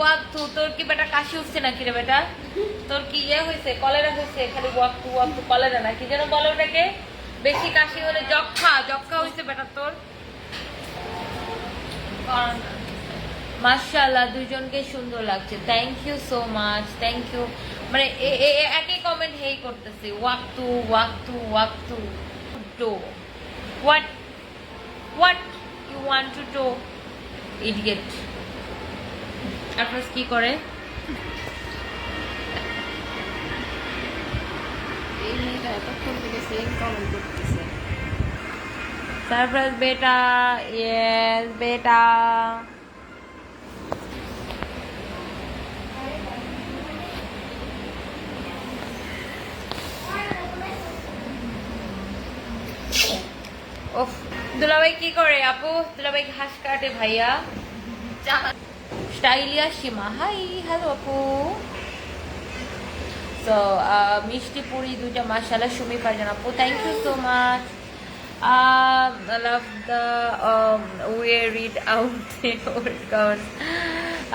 Walk two তোর কি বেটা কাশি উঠছে নাকি রে বেটা? তোর কি ইয়ে হয়েছে, কলেরা হয়েছে? খালি walk to walk to cholera না কি যেন বলে ওটাকে, বেশি কাশি হলে যক্ষা যক্ষা হয়েছে বেটা তোর। মাশাআল্লাহ দুইজনকে সুন্দর লাগছে। Thank you so much thank you মানে একই কমেন্ট হেই করতেছে walk to walk to do what what you want to do idiot Arfaz কি করে? সারপ্রাইজ বেটা বেটা দুলাভাই কি করে আপু? দুলাভাই ঘাস কাটে ভাইয়া? স্টাইলিয়া সীমা। হাই হ্যালো আপু। সো মিষ্টি পুরি দুইটা মাসালা সুমি পারজান আপু thank you so much wear it out your.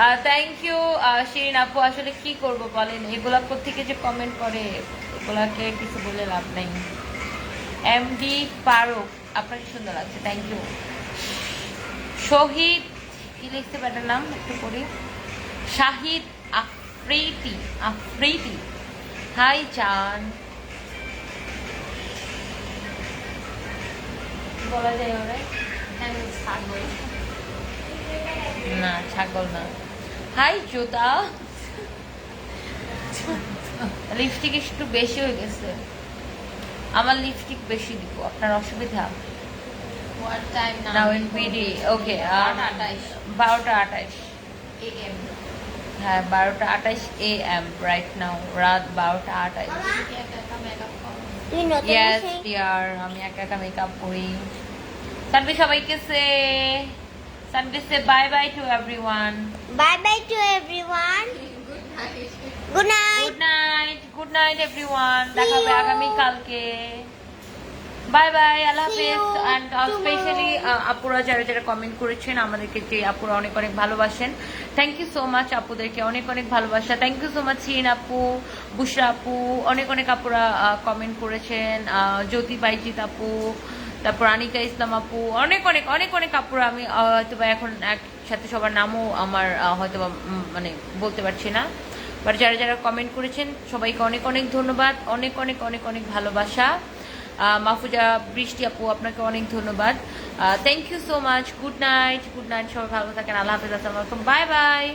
Uh, thank you, uh, Shirin আপু আসলে কি করব বলেন? এগুলা থেকে যে কমেন্ট করে এগুলাকে কিছু বলে লাভ নাই। এমডি পারুক আপনাকে সুন্দর লাগছে? থ্যাংক ইউ শহীদ কি লিখতে নাম? একটু পড়ি। শাহিদ আফ্রিতি আফ্রিতি হাই চান ওরে। না, ছাগল না। হাই, জুতা। লিপস্টিক একটু বেশি হয়ে গেছে। আমার লিপস্টিক বেশি দিব, আপনার অসুবিধা। নাও ইন পিডি ওকে বারোটা আটাইশ বারোটা আঠাশ এএম হ্যাঁ বারোটা আঠাশ এ এম রাইট নাও রাত বারোটা আঠাশ একা একা মেকআপ করো তুই নতুন ইয়েস সেই ডিয়ার আমি একা একা মেকআপ করি সানবি সবাইকে সে সানবি সে bye bye to everyone bye bye to everyone good night good night good night everyone দেখা হবে আগামী কালকে বাই বাই আল্লাহ হাফেজ অ্যান্ড স্পেশালি আপুরা যারা যারা কমেন্ট করেছেন আমাদেরকে যে আপুরা অনেক অনেক ভালোবাসেন থ্যাংক ইউ সো মাচ আপুদেরকে অনেক অনেক ভালোবাসা। থ্যাংক ইউ সো মাচ চিন আপু বুশরা আপু অনেক অনেক আপুরা কমেন্ট করেছেন জ্যোতি বাইজিৎ আপু তারপর আনিকা ইসলাম আপু অনেক অনেক অনেক অনেক আপুরা। আমি হয়তো বা এখন একসাথে সবার নামও আমার হয়তো মানে বলতে পারছি না। বাট যারা যারা কমেন্ট করেছেন সবাইকে অনেক অনেক ধন্যবাদ অনেক অনেক অনেক অনেক ভালোবাসা। মাহফুজা, বৃষ্টি আপু, আপনাকে অনেক ধন্যবাদ। Thank you so much good night good night সবাই ভালো থাকেন। আল্লাহ হাফিজ, আসসালাম বাই বাই